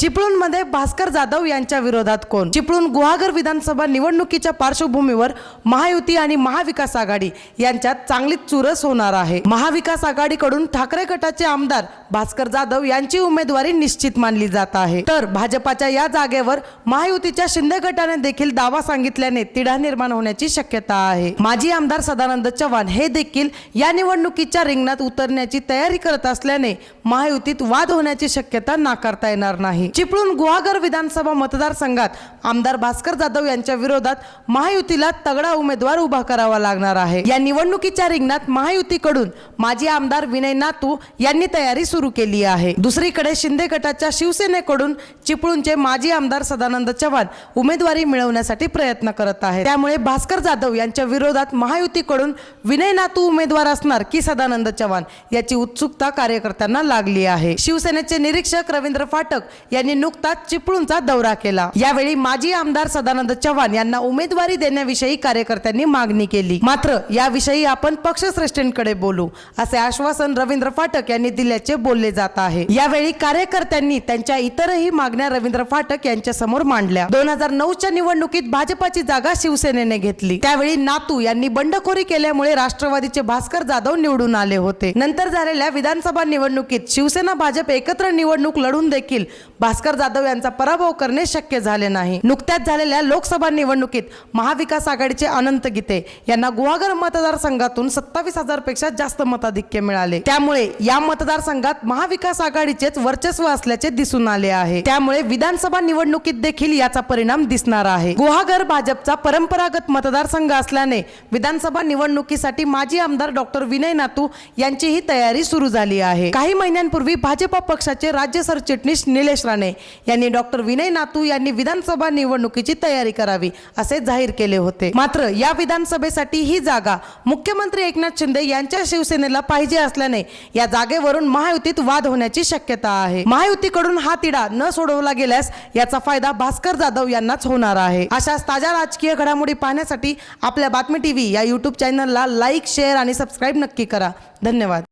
चिपळूणमध्ये भास्कर जाधव यांच्या विरोधात कोण? चिपळूण गुहागर विधानसभा निवडणुकीच्या पार्श्वभूमीवर महायुती आणि महाविकास आघाडी यांच्यात चांगलीच चुरस होणार आहे. महाविकास आघाडीकडून ठाकरे गटाचे आमदार भास्कर जाधव यांची उमेदवारी निश्चित मानली जात आहे. तर भाजपाच्या या जागेवर महायुतीच्या शिंदे गटाने देखील दावा सांगितल्याने तिढा निर्माण होण्याची शक्यता आहे. माजी आमदार सदानंद चव्हाण हे देखील या निवडणुकीच्या रिंगणात उतरण्याची तयारी करत असल्याने महायुतीत वाद होण्याची शक्यता नाकारता येणार नाही. चिपळूण गुहागर विधानसभा मतदारसंघात आमदार भास्कर जाधव यांच्या विरोधात महायुतीला तगडा उमेदवार उभा करावा लागणार आहे. या निवडणुकीच्या रिंगणात महायुतीकडून माजी आमदार विनय नातू यांनी तयारी सुरू केली आहे. दुसरीकडे शिंदे गटाच्या शिवसेनेकडून चिपळूणचे माजी आमदार सदानंद चव्हाण उमेदवारी मिळवण्यासाठी प्रयत्न करत आहेत. त्यामुळे भास्कर जाधव यांच्या विरोधात महायुतीकडून विनय नातू उमेदवार असणार की सदानंद चव्हाण याची उत्सुकता कार्यकर्त्यांना लागली आहे. शिवसेनेचे निरीक्षक रवींद्र फाटक यांनी नुकताच चिपळूणचा दौरा केला. यावेळी माजी आमदार सदानंद चव्हाण यांना उमेदवारी देण्याविषयी कार्यकर्त्यांनी मागणी केली. मात्र याविषयी आपण पक्षश्रेष्ठींकडे बोलू असे आश्वासन रवींद्र फाटक यांनी दिल्याचे बोलले जात आहे. यावेळी कार्यकर्त्यांनी त्यांच्या इतरही मागण्या रवींद्र फाटक यांच्या समोर मांडल्या. दोन हजार नऊच्या निवडणुकीत भाजपाची जागा शिवसेनेने घेतली. त्यावेळी नातू यांनी बंडखोरी केल्यामुळे राष्ट्रवादीचे भास्कर जाधव निवडून आले होते. नंतर झालेल्या विधानसभा निवडणुकीत शिवसेना भाजप एकत्र निवडणूक लढून देखील भास्कर जाधव यांचा पराभव करणे शक्य झाले नाही. नुकत्याच झालेल्या लोकसभा निवडणुकीत महाविकास आघाडीचे अनंत गीते यांना गुहागर मतदारसंघातून सत्तावीस हजारपेक्षा जास्त मताधिक्य मिळाले. त्यामुळे या मतदारसंघात महाविकास आघाडीचेच वर्चस्व असल्याचे दिसून आले आहे. त्यामुळे विधानसभा निवडणुकीत देखील याचा परिणाम दिसणार आहे. गुहागर भाजपचा परंपरागत मतदारसंघ असल्याने विधानसभा निवडणुकीसाठी माजी आमदार डॉक्टर विनय नातू यांचीही तयारी सुरू झाली आहे. काही महिन्यांपूर्वी भाजपा पक्षाचे राज्य सरचिटणीस निलेश राणे यांनी डॉक्टर विनय नातू यांनी विधानसभा निवडणुकीची तयारी करावी असे जाहीर केले होते. मात्र या विधानसभेसाठी ही जागा मुख्यमंत्री एकनाथ शिंदे यांच्या शिवसेनेला पाहिजे असल्याने या जागेवरून महायुतीत वाद होण्याची शक्यता आहे. महायुतीकडून हा तिढा न सोडवला गेल्यास याचा फायदा भास्कर जाधव यांनाच होणार आहे. अशाच ताज्या राजकीय घडामोडी पाहण्यासाठी आपल्या बातमी टीव्ही या युट्यूब चॅनलला लाईक शेअर आणि सबस्क्राईब नक्की करा. धन्यवाद.